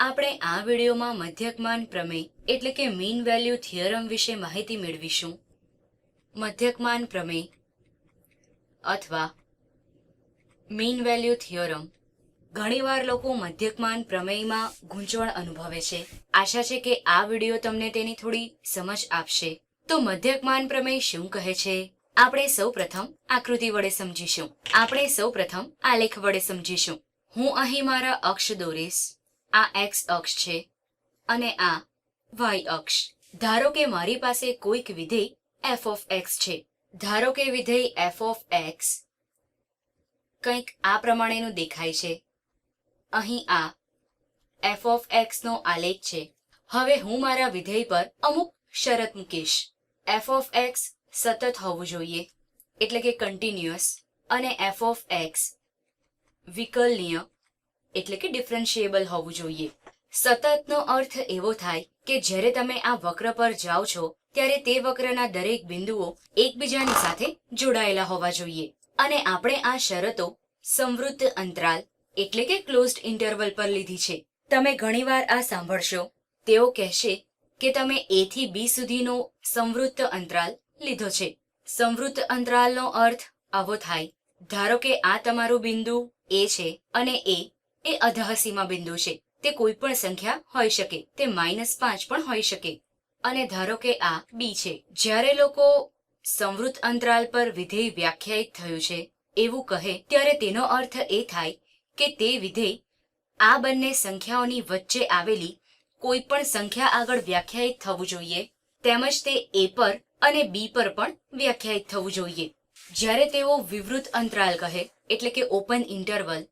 આપણે આ વિડીયોમાં મધ્યકમાન પ્રમેય, એટલે કે મીન વેલ્યુ થિયરમ વિશે માહિતી મેળવીશું. મધ્યકમાન પ્રમેય અથવા મીન વેલ્યુ થિયરમ ઘણીવાર લોકો મધ્યકમાન પ્રમેયમાં ગૂંચવણ અનુભવે છે. આશા છે કે આ વીડિયો તમને તેની થોડી સમજ આપશે. તો મધ્યકમાન પ્રમેય શું કહે છે? આપણે સૌ પ્રથમ આકૃતિ વડે સમજીશું. આપણે સૌ પ્રથમ આલેખ વડે સમજીશું. હું અહીં મારા અક્ષ દોરીશ. આ એક્સ અક્ષ છે અને આ વાય અક્ષ. ધારો કે મારી પાસે કોઈક વિધેય એફ ઓફ એક્સ છે. ધારો કે વિધેય એફ ઓફ એક્સ કંઈક આ પ્રમાણેનું દેખાય છે. અહીં આ એફ ઓફ એક્સનો આલેખ છે. હવે હું મારા વિધેય પર અમુક શરત મૂકીશ. એફ ઓફ એક્સ સતત હોવું જોઈએ, એટલે કે કન્ટિન્યુઅસ અને એફ ઓફ એક્સ વિકલનીય એટલે કે ડિફરન્શિએબલ હોવું જોઈએ. સતતનો અર્થ એવો થાય કે જ્યારે તમે આ વક્ર પર જાઓ છો, ત્યારે તે વક્રના દરેક બિંદુઓ એકબીજાની સાથે જોડાયેલા હોવા જોઈએ. અને આપણે આ શરતો સમૃદ્ધ અંતરાલ એટલે કે ક્લોઝડ ઇન્ટરવલ પર લીધી છે. તમે ઘણીવાર આ સાંભળશો. તેઓ કહેશે કે તમે એ થી બી સુધીનો સમૃદ્ધ અંતરાલ લીધો છે. સમૃદ્ધ અંતરાલનો અર્થ આવો થાય. ધારો કે આ તમારું બિંદુ એ છે અને એ એ અધઃસીમા બિંદુ છે. તે કોઈ પણ સંખ્યા હોઈ શકે. તે માઇનસ પાંચ પણ હોઈ શકે. અને ધારો કે આ બી છે. જ્યારે લોકો સંવૃત અંતરાલ પર વિધેય વ્યાખ્યાયિત થયું છે, એવું કહે, ત્યારે તેનો અર્થ એ થાય કે તે વિધેય આ બંને સંખ્યાઓની વચ્ચે આવેલી કોઈ પણ સંખ્યા આગળ વ્યાખ્યાયિત થવું જોઈએ. તેમજ તે એ પર અને બી પર પણ વ્યાખ્યાયિત થવું જોઈએ. જ્યારે તેઓ વિવૃત અંતરાલ કહે, એટલે કે ઓપન ઇન્ટરવલ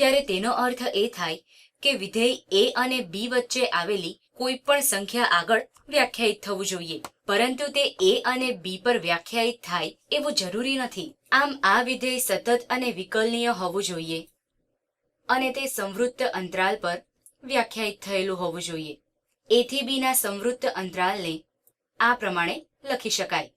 ત્યારે તેનો અર્થ એ થાય કે વિધેય એ અને બી વચ્ચે આવેલી કોઈ પણ સંખ્યા આગળ વ્યાખ્યાયિત થવું જોઈએ. પરંતુ તે એ અને બી પર વ્યાખ્યાયિત થાય એવું જરૂરી નથી. આમ આ વિધેય સતત અને વિકલનીય હોવું જોઈએ અને તે સંવૃત્ત અંતરાલ પર વ્યાખ્યાયિત થયેલું હોવું જોઈએ. એથી બીના સંવૃત્ત અંતરાલને આ પ્રમાણે લખી શકાય.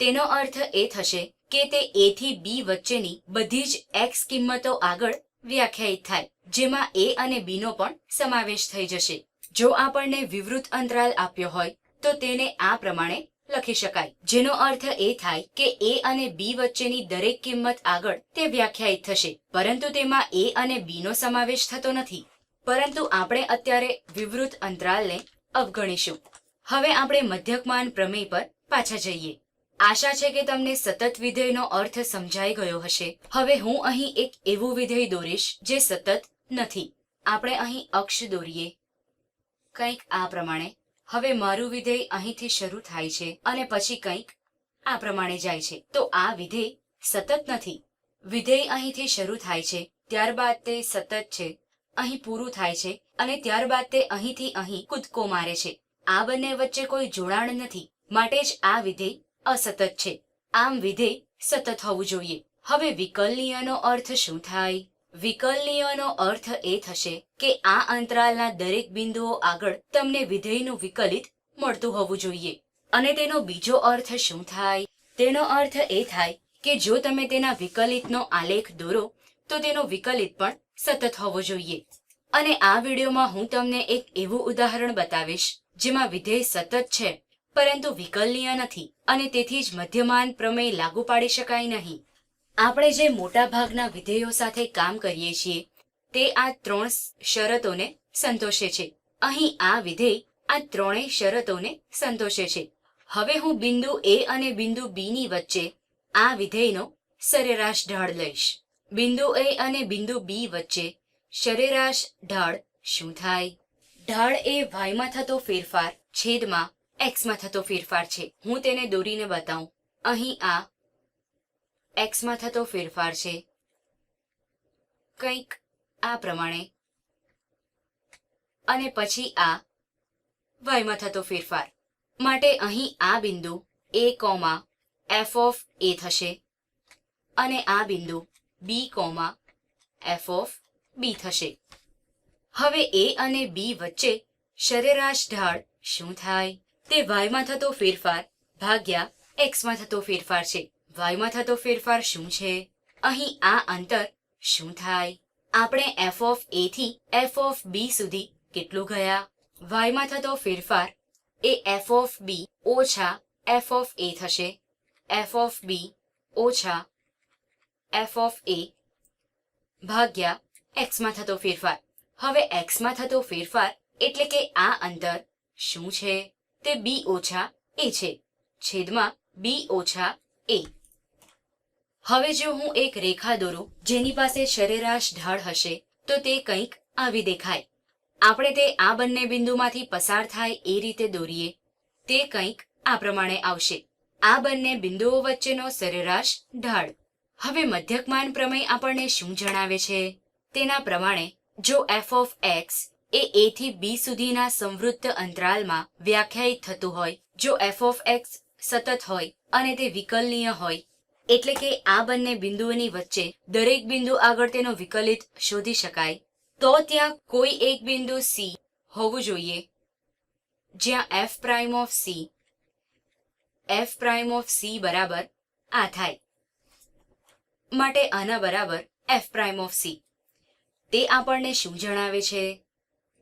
તેનો અર્થ એ થશે કે તે એથી બી વચ્ચેની બધી જ એક્સ કિંમતો આગળ વ્યાખ્યાયિત થાય. જેમાં એ અને બીનો પણ સમાવેશ થઈ જશે. જો આપણને વિવૃત અંતરાલ આપ્યો હોય, તો તેને આ પ્રમાણે લખી શકાય. જેનો અર્થ એ થાય કે એ અને બી વચ્ચેની દરેક કિંમત આગળ તે વ્યાખ્યાયિત થશે. પરંતુ તેમાં એ અને બી નો સમાવેશ થતો નથી. પરંતુ આપણે અત્યારે વિવૃત અંતરાલને અવગણીશું. હવે આપણે મધ્યકમાન પ્રમેય પર પાછા જઈએ. આશા છે કે તમને સતત વિધેયનો અર્થ સમજાઈ ગયો હશે. હવે હું અહીં એક એવું વિધેય દોરીશ જે સતત નથી. આપણે અહીં અક્ષ દોરીએ. કંઈક આ પ્રમાણે. હવે મારું વિધેય અહીંથી શરૂ થાય છે અને પછી કંઈક આ પ્રમાણે જાય છે. તો આ વિધેય સતત નથી. વિધેય અહીંથી શરૂ થાય છે. ત્યારબાદ તે સતત છે. અહીં પૂરું થાય છે. અને ત્યારબાદ તે અહીંથી અહીં કૂદકો મારે છે. આ બંને વચ્ચે કોઈ જોડાણ નથી. માટે જ આ વિધેય અસતત છે. આમ વિધેય સતત હોવું જોઈએ. હવે વિકલનીયનો અર્થ શું થાય? વિકલનીયનો અર્થ એ થશે કે આ અંતરાલના દરેક બિંદુઓ આગળ તમને વિધેયનું વિકલિત મળતું હોવું જોઈએ. અને તેનો બીજો અર્થ શું થાય? તેનો અર્થ એ થાય કે જો તમે તેના વિકલિતનો આલેખ દોરો, તો તેનો વિકલિત પણ સતત હોવો જોઈએ. અને આ વિડીયોમાં હું તમને એક એવું ઉદાહરણ બતાવીશ, જેમાં વિધેય સતત છે. પરંતુ વિકલનીય નથી અને તેથી જ મધ્યમાન પ્રમેય લાગુ પાડી શકાય નહીં. આપણે જે મોટા ભાગના વિધેયો સાથે કામ કરીએ છીએ, તે આ ત્રણ શરતોને સંતોષે છે. અહીં આ વિધેય આ ત્રણેય શરતોને સંતોષે છે. હવે હું બિંદુ એ અને બિંદુ બી ની વચ્ચે આ વિધેયનો સરેરાશ ઢાળ લઈશ. બિંદુ એ અને બિંદુ બી વચ્ચે સરેરાશ ઢાળ શું થાય? ઢાળ એ વાયમાં થતો ફેરફાર, છેદમાં એક્સમાં થતો ફેરફાર છે. હું તેને દોરીને બતાવું. અહીં આ એક્સમાં થતો ફેરફાર છે. કંઈક આ પ્રમાણે. અને પછી આ વાયમાં થતો ફેરફાર. માટે અહીં આ બિંદુ A comma F of A થશે. અને આ બિંદુ B comma F of B થશે. હવે એ અને બી વચ્ચે સરેરાશ ઢાળ શું થાય? તે વાયમાં થતો ફેરફાર, ભાગ્યા એક્સમાં થતો ફેરફાર છે. વાયમાં થતો ફેરફાર શું છે? અહીં આ અંતર શું થાય? આપણે એફ ઓફ એ થી એફ ઓફ બી સુધી કેટલું ગયા? વાયમાં થતો ફેરફાર એ એફ ઓફ બી ઓછા એફ ઓફ એ થશે. એફ ઓફ બી ઓછા એફ ઓફ એ ભાગ્યા એક્સમાં થતો ફેરફાર. હવે એક્સમાં થતો ફેરફાર એટલે કે આ અંતર શું છે? તે બી ઓછા એ છે. છેદમાં બી ઓછા એ હવે જો હું એક રેખા દોરું, જેની પાસે સરેરાશ ઢાળ હશે, તો તે કંઈક આવી દેખાય. આપણે તે આ બંને બિંદુમાંથી પસાર થાય એ રીતે દોરીએ. તે કંઈક આ પ્રમાણે આવશે. આ બંને બિંદુઓ વચ્ચેનો સરેરાશ ઢાળ. હવે મધ્યકમાન પ્રમેય આપણને શું જણાવે છે? તેના પ્રમાણે, જો એફ ઓફ એક્સ એ એ થી બી સુધીના સમૃદ્ધ અંતરાલમાં વ્યાખ્યાયિત થતું હોય, જો એફ ઓફ એક્સ સતત હોય અને તે વિકલનીય હોય. એટલે કે આ બંને બિંદુઓની વચ્ચે દરેક બિંદુ આગળ તેનો વિકલિત શોધી શકાય. તો ત્યાં કોઈ એક બિંદુ સી હોવું જોઈએ. જ્યાં F prime of C F prime of C બરાબર આ થાય. માટે આના બરાબર એફ પ્રાઇમ ઓફ સી તે આપણને શું જણાવે છે?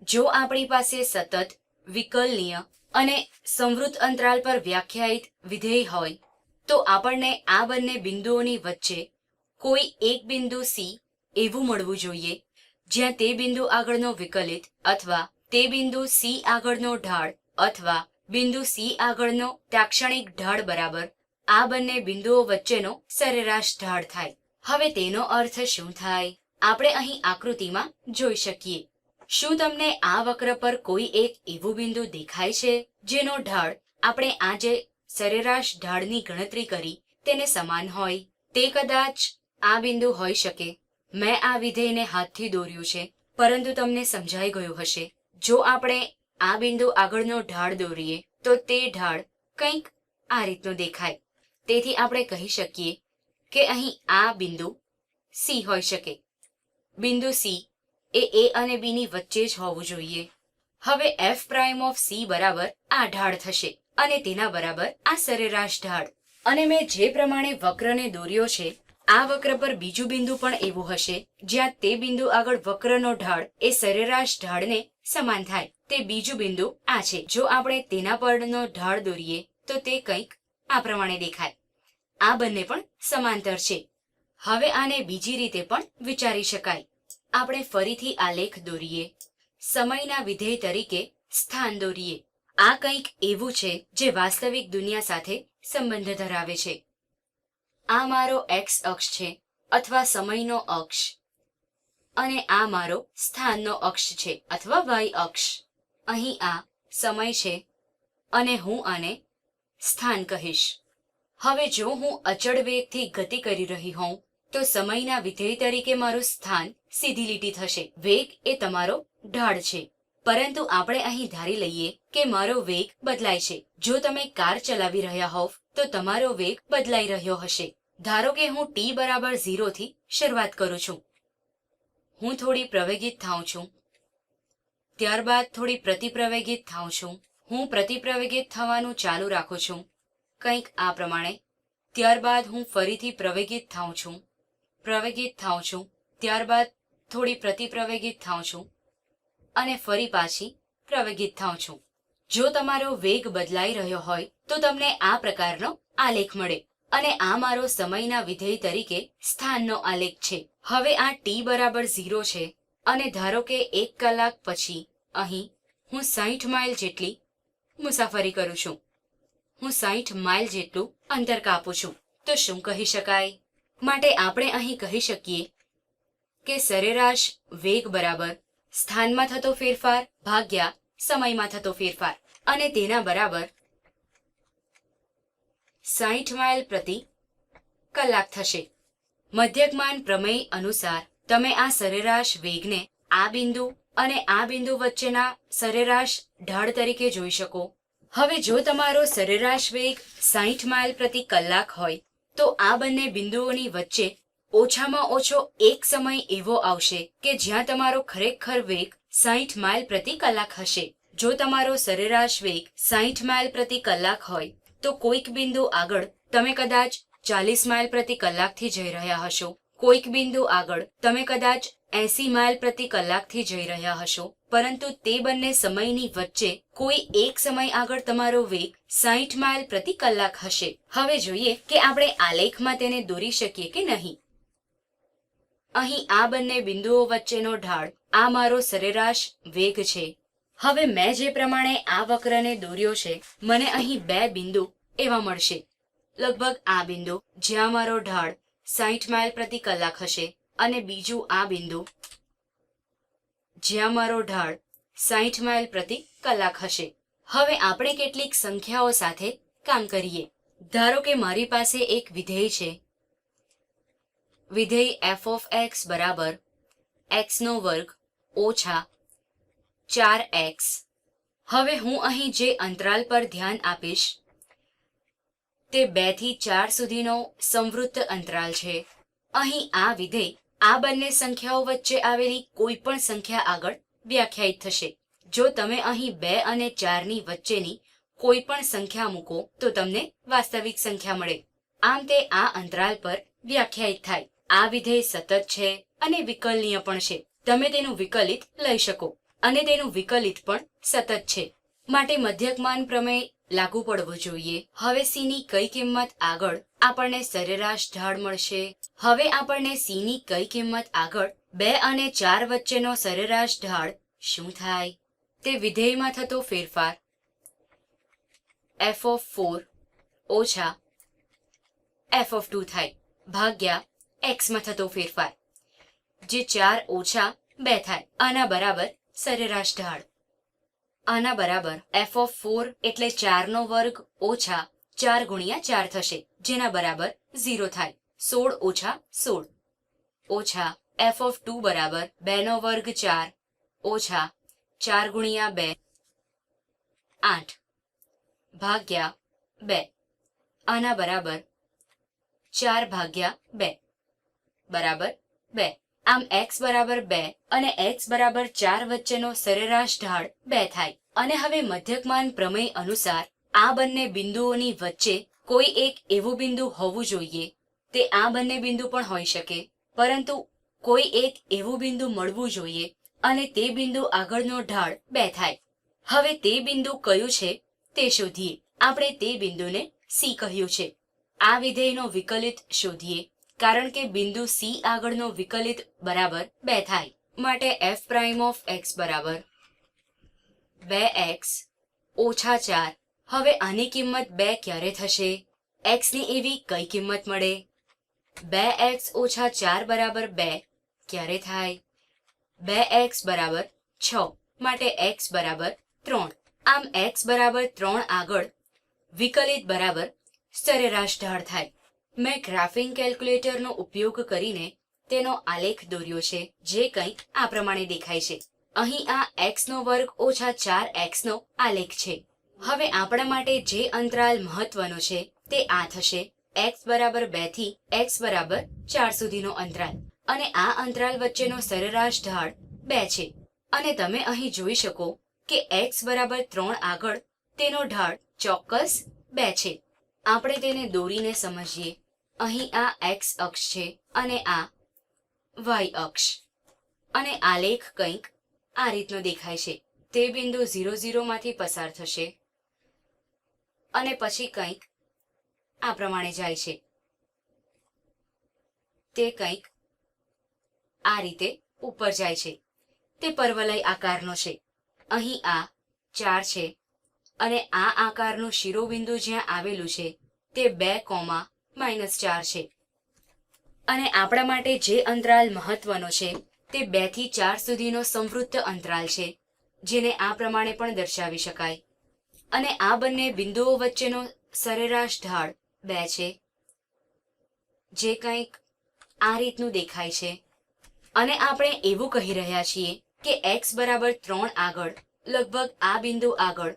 જો આપણી પાસે સતત, વિકલનીય અને સંવૃત અંતરાલ પર વ્યાખ્યાયિત વિધેય હોય, તો આપણને આ બંને બિંદુઓની વચ્ચે કોઈ એક બિંદુ સી એવું મળવું જોઈએ, જ્યાં તે બિંદુ આગળનો વિકલિત અથવા તે બિંદુ સી આગળનો ઢાળ અથવા બિંદુ સી આગળનો તાક્ષણિક ઢાળ બરાબર આ બંને બિંદુઓ વચ્ચેનો સરેરાશ ઢાળ થાય. હવે તેનો અર્થ શું થાય? આપણે અહીં આકૃતિમાં જોઈ શકીએ. શું તમને આ વક્ર પર કોઈ એક એવું બિંદુ દેખાય છે, જેનો ઢાળ આપણે આજે સરેરાશ ઢાળની ગણતરી કરી તેને સમાન હોય? તે કદાચ આ બિંદુ હોઈ શકે. મેં આ વિધેયને હાથથી દોર્યું છે, પરંતુ તમને સમજાઈ ગયું હશે. જો આપણે આ બિંદુ આગળનો ઢાળ દોરીએ, તો તે ઢાળ કંઈક આ રીતનું દેખાય. તેથી આપણે કહી શકીએ કે અહીં આ બિંદુ સી હોઈ શકે. બિંદુ સી એ એ અને બી ની વચ્ચે જ હોવું જોઈએ. હવે એફ પ્રાઇમ ઓફ સી બરાબર આ ઢાળ થશે અને તેના બરાબર આ સરેરાશ ઢાળ. અને મેં જે પ્રમાણે વક્રને દોર્યો છે, આ વક્ર પર બીજું બિંદુ પણ એવું હશે, જ્યાં તે બિંદુ આગળ વક્રનો ઢાળ એ સરેરાશ ઢાળને સમાન થાય. તે બીજું બિંદુ આ છે. જો આપણે તેના પરનો ઢાળ દોરીએ, તો તે કંઈક આ પ્રમાણે દેખાય. આ બંને પણ સમાંતર છે. હવે આને બીજી રીતે પણ વિચારી શકાય. આપણે ફરીથી આલેખ દોરીએ. સમયના વિધેય તરીકે સ્થાન દોરીએ. આ કંઈક એવું છે જે વાસ્તવિક દુનિયા સાથે સંબંધ ધરાવે છે. આ મારો એક્સ અક્ષ છે અથવા સમયનો અક્ષ. અને આ મારો સ્થાનનો અક્ષ છે અથવા વાય અક્ષ. અહીં આ સમય છે અને હું આને સ્થાન કહીશ. હવે જો હું અચળ વેગથી ગતિ કરી રહી હોઉં તો સમયના વિધેય તરીકે મારું સ્થાન સીધી લીટી થશે. વેગ એ તમારો ઢાળ છે. પરંતુ આપણે અહીં ધારી લઈએ કે મારો વેગ બદલાય છે. જો તમે કાર ચલાવી રહ્યા હોવ, તો તમારો વેગ બદલાઈ રહ્યો હશે. ધારો કે હું ટી બરાબરથી શરૂઆત કરું છું. હું થોડી પ્રવેગિત થાઉં છું. ત્યારબાદ થોડી પ્રતિપ્રવેગિત થાઉં છું. હું પ્રતિપ્રવેગિત થવાનું ચાલુ રાખું છું. કંઈક આ પ્રમાણે. ત્યારબાદ હું ફરીથી પ્રવેગિત થાઉં છું. પ્રવેગિત થાઉં છું, ત્યારબાદ થોડી પ્રતિપ્રવેગિત થાઉં છું અને ફરી પાછી પ્રવેગિત થાઉં છું. જો તમારો વેગ બદલાઈ રહ્યો હોય, તો તમને આ પ્રકારનો આલેખ મળે અને આ મારો સમયના વિધેય તરીકે સ્થાનનો આલેખ છે. હવે આ ટી બરાબર ઝીરો છે અને ધારો કે એક કલાક પછી અહીં હું સાહીઠ માઇલ જેટલી મુસાફરી કરું છું. હું સાહીઠ માઇલ જેટલું અંતર કાપું છું. તો શું કહી શકાય? માટે આપણે અહીં કહી શકીએ કે સરેરાશ વેગ બરાબર સ્થાનમાં થતો ફેરફાર ભાગ્યા સમયમાં થતો ફેરફાર. અને તેના બરાબર સાહીઠ માઇલ પ્રતિ કલાક થશે. મધ્યકમાન પ્રમેય અનુસાર તમે આ સરેરાશ વેગને આ બિંદુ અને આ બિંદુ વચ્ચેના સરેરાશ ઢાળ તરીકે જોઈ શકો. હવે જો તમારો સરેરાશ વેગ સાહીઠ માઇલ પ્રતિ કલાક હોય તો આ બંને બિંદુઓની વચ્ચે ઓછામાં ઓછો એક સમય એવો આવશે કે જ્યાં તમારો ખરેખર વેગ સાહીઠ માઇલ પ્રતિ કલાક હશે. જો તમારો સરેરાશ વેગ સાહીઠ માઇલ પ્રતિ કલાક હોય, તો કોઈક બિંદુ આગળ તમે કદાચ ચાલીસ માઇલ પ્રતિ કલાકથી જઈ રહ્યા હશો. કોઈક બિંદુ આગળ તમે કદાચ એસી માઇલ પ્રતિ કલાકથી જઈ રહ્યા હશો, પરંતુ તે બંને સમયની વચ્ચે કોઈ એક સમય આગળ તમારો વેગ સાઠ માઇલ પ્રતિ કલાક હશે. હવે જોઈએ કે આપણે આલેખમાં તેને દોરી શકીએ કે નહીં. અહીં આ બંને બિંદુઓ વચ્ચેનો ઢાળ, આ મારો સરેરાશ વેગ છે. હવે મેં જે પ્રમાણે આ વક્રને દોર્યો છે, મને અહીં બે બિંદુ એવા મળશે. લગભગ આ બિંદુ, જ્યાં મારો ઢાળ સાઠ માઇલ પ્રતિ કલાક હશે અને બીજું આ બિંદુ. જ્યાં મારો ઢાળ સાહીઠ માઇલ પ્રતિ કલાક હશે. હવે આપણે કેટલીક સંખ્યાઓ સાથે કામ કરીએ. ધારો કે મારી પાસે એક વિધેય છે. વિધેય એફ ઓફ એક્સ બરાબર એક્સનો વર્ગ ઓછા ચાર એક્સ હવે હું અહીં જે અંતરાલ પર ધ્યાન આપીશ, તે બેથી ચાર સુધીનો સંવૃત્ત અંતરાલ છે. અહીં આ વિધેય આ બંને સંખ્યાઓ વચ્ચે આવેલી કોઈ પણ સંખ્યા આગળ વ્યાખ્યાયિત થશે. જો તમે અહીં બે અને ચારની વચ્ચેની કોઈ પણ સંખ્યા મૂકો, તો તમને વાસ્તવિક સંખ્યા મળે. આમ તે આ અંતરાલ પર વ્યાખ્યાયિત થાય. આ વિધેય સતત છે અને વિકલનીય પણ છે. તમે તેનું વિકલિત લઈ શકો અને તેનું વિકલિત પણ સતત છે. માટે મધ્યકમાન પ્રમેય લાગુ પડવો જોઈએ. હવે સીની કઈ કિંમત આગળ આપણને સરેરાશ ઢાળ મળશે? હવે આપણને સી ની કઈ કિંમત આગળ બે અને ચાર વચ્ચેનો સરેરાશ ઢાળ શું થાય? તે વિધેયમાં થતો ફેરફાર. એફ ઓફ ફોર ઓછા એફ ઓફ ટુ થાય. ભાગ્યા એક્સમાં થતો ફેરફાર. જે ચાર ઓછા બે થાય. આના બરાબર સરેરાશ ઢાળ. આના બરાબર એફ ઓફ ફોર એટલે ચારનો વર્ગ ઓછા ચાર ગુણ્યા ચાર થશે, જેના બરાબર ઝીરો થાય. સોળ ઓછા સોળ. ઓછા એફ ઓફ ટુ બરાબર બે નો વર્ગ ચાર ઓછા ચાર ગુણ્યા બે. આઠ. ભાગ્યા બે. આના બરાબર ચાર ભાગ્યા બે. બરાબર બે. આમ x બરાબર બે અને x બરાબર ચાર વચ્ચેનો સરેરાશ ઢાળ બે થાય. અને હવે મધ્યકમાન પ્રમેય અનુસાર આ બંને બિંદુઓની વચ્ચે કોઈ એક એવું બિંદુ હોવું જોઈએ. તે આ બંને બિંદુ પણ હોઈ શકે, પરંતુ કોઈ એક એવું બિંદુ મળવું જોઈએ અને તે બિંદુ આગળનો ઢાળ બે થાય. હવે તે બિંદુ કયું છે તે શોધીએ. આપણે તે બિંદુને સી કહ્યું છે. આ વિધેયનો વિકલિત શોધીએ. કારણ કે બિંદુ સી આગળનો વિકલિત બરાબર બે થાય. માટે એફ પ્રાઇમ ઓફ એક્સ બરાબર બે એક્સ ઓછા ચાર. હવે આની કિંમત બે ક્યારે થશે? એક્સની એવી કઈ કિંમત મળે? બે એક્સ ઓછા ચાર બરાબર બે ક્યારે થાય? બે એક્સ બરાબર છ. માટે એક્સ બરાબર ત્રણ. આમ એક્સ બરાબર ત્રણ આગળ વિકલિત બરાબર સરેરાશ ઢાળ થાય. મેં ગ્રાફિંગ કેલ્ક્યુલેટરનો ઉપયોગ કરીને તેનો આલેખ દોર્યો છે, જે કંઈક આ પ્રમાણે દેખાય છે. અહીં આ એક્સનો વર્ગ ઓછા ચાર એક્સનો આલેખ છે. હવે આપણા માટે જે અંતરાલ મહત્વનો છે, તે આ થશે. એક્સ બરાબર બેથી એક્સ બરાબર ચાર સુધીનો અંતરાલ. અને આ અંતરાલ વચ્ચેનો સરેરાશ ઢાળ બે છે. અને તમે અહીં જોઈ શકો કે એક્સ બરાબર ત્રણ આગળ તેનો ઢાળ ચોક્કસ બે છે. આપણે તેને દોરીને સમજીએ. અહીં આ એક્સ અક્ષ છે અને આ વાય અક્ષ. અને આલેખ કંઈક આ રીતનો દેખાય છે. તે બિંદુ ઝીરો ઝીરોમાંથી પસાર થશે. અને પછી કંઈક આ પ્રમાણે જાય છે. તે કંઈક આ રીતે ઉપર જાય છે. તે પરવલય આકારનો છે. અહીં આ ચાર છે. અને આ આકારનું શિરોબિંદુ જ્યાં આવેલું છે, તે બે કોમા માઇનસ ચાર છે. અને આપણા માટે જે અંતરાલ મહત્વનો છે, તે બેથી ચાર સુધીનો સંવૃત્ત અંતરાલ છે, જેને આ પ્રમાણે પણ દર્શાવી શકાય. અને આ બંને બિંદુઓ વચ્ચેનો સરેરાશ ઢાળ બે છે, જે કંઈક આ રીતનું દેખાય છે. અને આપણે એવું કહી રહ્યા છીએ કે એક્સ બરાબર ત્રણ આગળ, લગભગ આ બિંદુ આગળ,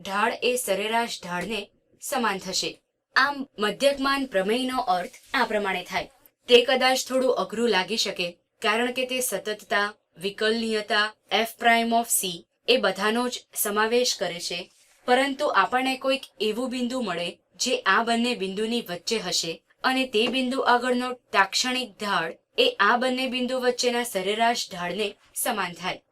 ઢાળ એ સરેરાશ ઢાળને સમાન થશે. આમ મધ્યકમાન પ્રમેયનો અર્થ આ પ્રમાણે થાય. તે કદાચ થોડું અઘરું લાગી શકે, કારણ કે તે સતતતા, વિકલનીયતા એફ પ્રાઇમ ઓફ સી એ બધાનો જ સમાવેશ કરે છે. પરંતુ આપણને કોઈક એવું બિંદુ મળે, જે આ બંને બિંદુની વચ્ચે હશે અને તે બિંદુ આગળનો તાક્ષણિક ઢાળ એ આ બંને બિંદુ વચ્ચેના સરેરાશ ઢાળને સમાન થાય.